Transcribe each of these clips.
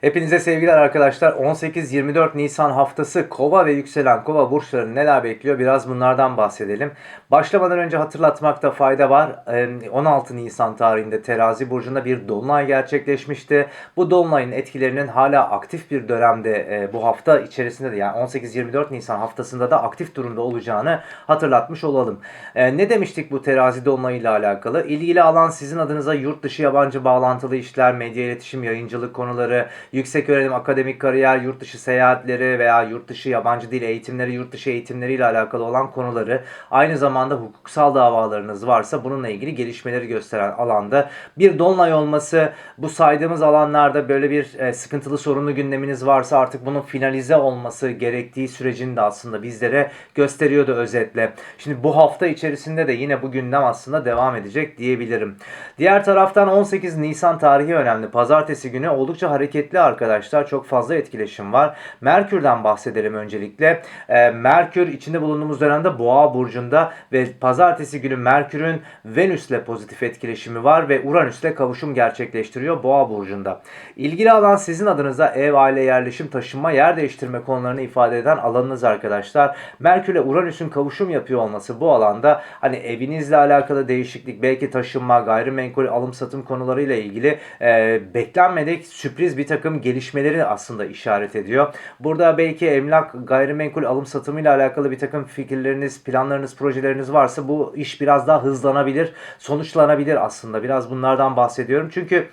Hepinize sevgiler arkadaşlar. 18-24 Nisan haftası Kova ve yükselen Kova burçlarını neler bekliyor biraz bunlardan bahsedelim. Başlamadan önce hatırlatmakta fayda var. Ee, 16 Nisan tarihinde Terazi burcunda bir dolunay gerçekleşmişti. Bu dolunayın etkilerinin hala aktif bir dönemde e, bu hafta içerisinde de yani 18-24 Nisan haftasında da aktif durumda olacağını hatırlatmış olalım. Ee, ne demiştik bu Terazi dolunayıyla alakalı? İlgili alan sizin adınıza yurt dışı yabancı bağlantılı işler, medya iletişim, yayıncılık konuları, yüksek öğrenim, akademik kariyer, yurt dışı seyahatleri veya yurt dışı yabancı dil eğitimleri, yurt dışı eğitimleriyle alakalı olan konuları, aynı zamanda hukuksal davalarınız varsa bununla ilgili gelişmeleri gösteren alanda bir dolunay olması, bu saydığımız alanlarda böyle bir e, sıkıntılı sorunlu gündeminiz varsa artık bunun finalize olması gerektiği sürecini de aslında bizlere gösteriyordu özetle. Şimdi bu hafta içerisinde de yine bu gündem aslında devam edecek diyebilirim. Diğer taraftan 18 Nisan tarihi önemli. Pazartesi günü oldukça hareketli arkadaşlar. Çok fazla etkileşim var. Merkür'den bahsedelim öncelikle. Ee, Merkür içinde bulunduğumuz dönemde Boğa burcunda ve pazartesi günü Merkür'ün Venüs'le pozitif etkileşimi var ve Uranüs'le kavuşum gerçekleştiriyor Boğa burcunda. İlgili alan sizin adınıza ev, aile, yerleşim, taşınma, yer değiştirme konularını ifade eden alanınız arkadaşlar. Merkür ile Uranüs'ün kavuşum yapıyor olması bu alanda hani evinizle alakalı değişiklik, belki taşınma, gayrimenkul, alım satım konularıyla ilgili e, beklenmedik sürpriz bir takım gelişmeleri aslında işaret ediyor. Burada belki emlak, gayrimenkul alım satımıyla alakalı bir takım fikirleriniz, planlarınız, projeleriniz varsa bu iş biraz daha hızlanabilir, sonuçlanabilir aslında. Biraz bunlardan bahsediyorum. Çünkü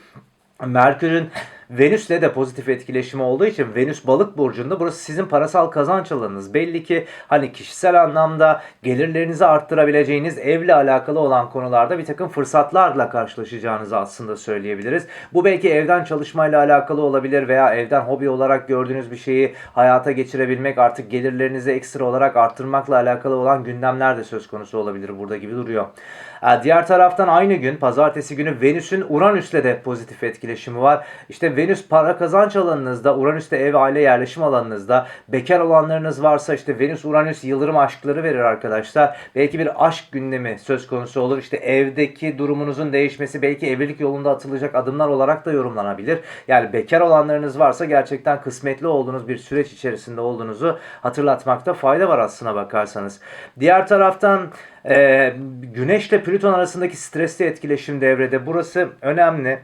Merkür'ün Venüs'le de pozitif etkileşimi olduğu için Venüs balık burcunda burası sizin parasal kazanç alanınız. Belli ki hani kişisel anlamda gelirlerinizi arttırabileceğiniz evle alakalı olan konularda bir takım fırsatlarla karşılaşacağınızı aslında söyleyebiliriz. Bu belki evden çalışmayla alakalı olabilir veya evden hobi olarak gördüğünüz bir şeyi hayata geçirebilmek artık gelirlerinizi ekstra olarak arttırmakla alakalı olan gündemler de söz konusu olabilir burada gibi duruyor. Ee, Diğer taraftan aynı gün pazartesi günü Venüs'ün Uranüs'le de pozitif etkileşimi var. İşte Venüs para kazanç alanınızda, Uranüs de ev aile yerleşim alanınızda. Bekar olanlarınız varsa işte Venüs Uranüs yıldırım aşkları verir arkadaşlar. Belki bir aşk gündemi söz konusu olur. İşte evdeki durumunuzun değişmesi belki evlilik yolunda atılacak adımlar olarak da yorumlanabilir. Yani bekar olanlarınız varsa gerçekten kısmetli olduğunuz bir süreç içerisinde olduğunuzu hatırlatmakta fayda var aslına bakarsanız. Diğer taraftan ee, Güneşle Plüton arasındaki stresli etkileşim devrede. Burası önemli.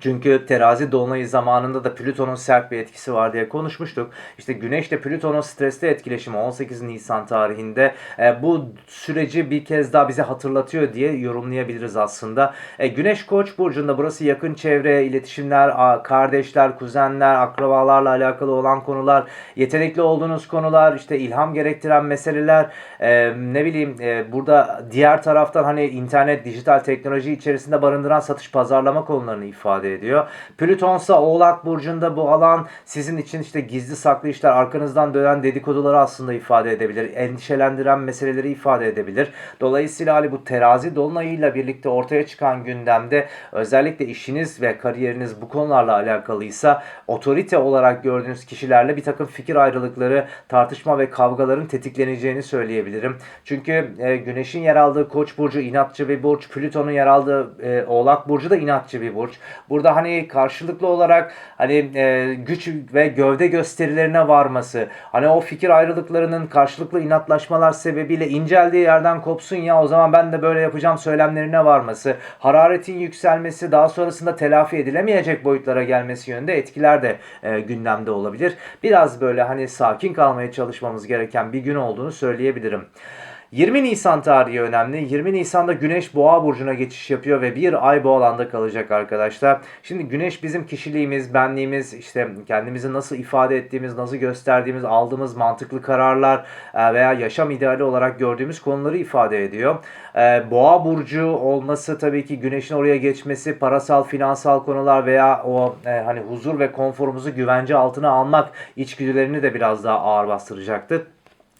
Çünkü terazi dolunayı zamanında da Plüton'un sert bir etkisi var diye konuşmuştuk. İşte Güneş ile Plüton'un stresli etkileşimi 18 Nisan tarihinde e, bu süreci bir kez daha bize hatırlatıyor diye yorumlayabiliriz aslında. E, Güneş Koç burcunda burası yakın çevre, iletişimler, kardeşler, kuzenler, akrabalarla alakalı olan konular, yetenekli olduğunuz konular, işte ilham gerektiren meseleler, e, ne bileyim e, burada diğer taraftan hani internet, dijital teknoloji içerisinde barındıran satış pazarlama konularını ifade ediyor. Plütonsa Oğlak Burcu'nda bu alan sizin için işte gizli saklı işler, arkanızdan dönen dedikoduları aslında ifade edebilir. Endişelendiren meseleleri ifade edebilir. Dolayısıyla hani bu terazi dolunayıyla birlikte ortaya çıkan gündemde özellikle işiniz ve kariyeriniz bu konularla alakalıysa otorite olarak gördüğünüz kişilerle bir takım fikir ayrılıkları, tartışma ve kavgaların tetikleneceğini söyleyebilirim. Çünkü e, Güneş'in yer aldığı Koç burcu inatçı bir burç, Plüton'un yer aldığı e, Oğlak burcu da inatçı bir burç. Burada hani karşılıklı olarak hani e, güç ve gövde gösterilerine varması, hani o fikir ayrılıklarının karşılıklı inatlaşmalar sebebiyle inceldiği yerden kopsun ya o zaman ben de böyle yapacağım söylemlerine varması, hararetin yükselmesi, daha sonrasında telafi edilemeyecek boyutlara gelmesi yönünde etkiler de e, gündemde olabilir. Biraz böyle hani sakin kalmaya çalışmamız gereken bir gün olduğunu söyleyebilirim. 20 Nisan tarihi önemli. 20 Nisan'da Güneş Boğa burcuna geçiş yapıyor ve bir ay bu alanda kalacak arkadaşlar. Şimdi Güneş bizim kişiliğimiz, benliğimiz, işte kendimizi nasıl ifade ettiğimiz, nasıl gösterdiğimiz, aldığımız mantıklı kararlar e, veya yaşam ideali olarak gördüğümüz konuları ifade ediyor. E, Boğa burcu olması tabii ki Güneş'in oraya geçmesi, parasal, finansal konular veya o e, hani huzur ve konforumuzu güvence altına almak içgüdülerini de biraz daha ağır bastıracaktır.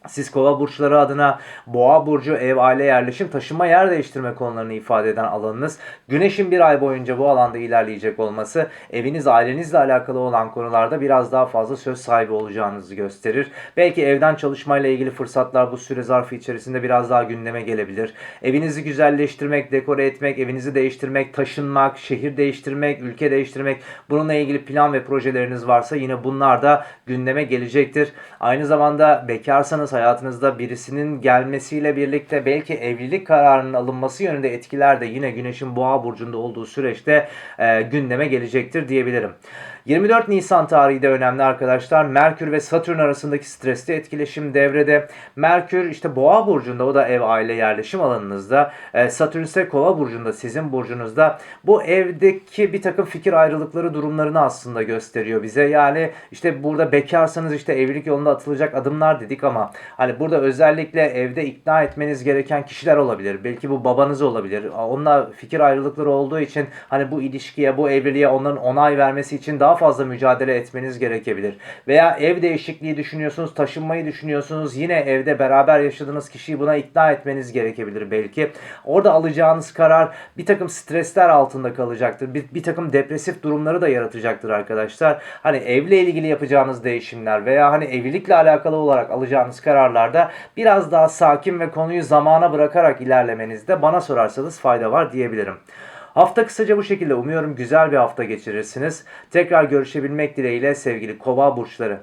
Siz kova burçları adına boğa burcu, ev, aile, yerleşim, taşınma, yer değiştirme konularını ifade eden alanınız. Güneşin bir ay boyunca bu alanda ilerleyecek olması eviniz, ailenizle alakalı olan konularda biraz daha fazla söz sahibi olacağınızı gösterir. Belki evden çalışmayla ilgili fırsatlar bu süre zarfı içerisinde biraz daha gündeme gelebilir. Evinizi güzelleştirmek, dekore etmek, evinizi değiştirmek, taşınmak, şehir değiştirmek, ülke değiştirmek bununla ilgili plan ve projeleriniz varsa yine bunlar da gündeme gelecektir. Aynı zamanda bekarsanız hayatınızda birisinin gelmesiyle birlikte belki evlilik kararının alınması yönünde etkiler de yine Güneş'in Boğa burcunda olduğu süreçte e, gündeme gelecektir diyebilirim. 24 Nisan tarihi de önemli arkadaşlar. Merkür ve Satürn arasındaki stresli etkileşim devrede. Merkür işte Boğa burcunda o da ev aile yerleşim alanınızda. E, Satürn ise Kova burcunda sizin burcunuzda. Bu evdeki bir takım fikir ayrılıkları durumlarını aslında gösteriyor bize. Yani işte burada bekarsanız işte evlilik yolunda atılacak adımlar dedik ama hani burada özellikle evde ikna etmeniz gereken kişiler olabilir. Belki bu babanız olabilir. Onunla fikir ayrılıkları olduğu için hani bu ilişkiye, bu evliliğe onların onay vermesi için daha fazla mücadele etmeniz gerekebilir. Veya ev değişikliği düşünüyorsunuz, taşınmayı düşünüyorsunuz. Yine evde beraber yaşadığınız kişiyi buna ikna etmeniz gerekebilir belki. Orada alacağınız karar bir takım stresler altında kalacaktır. Bir, bir takım depresif durumları da yaratacaktır arkadaşlar. Hani evle ilgili yapacağınız değişimler veya hani evlilikle alakalı olarak alacağınız kararlarda biraz daha sakin ve konuyu zamana bırakarak ilerlemenizde bana sorarsanız fayda var diyebilirim. Hafta kısaca bu şekilde umuyorum güzel bir hafta geçirirsiniz. Tekrar görüşebilmek dileğiyle sevgili kova burçları.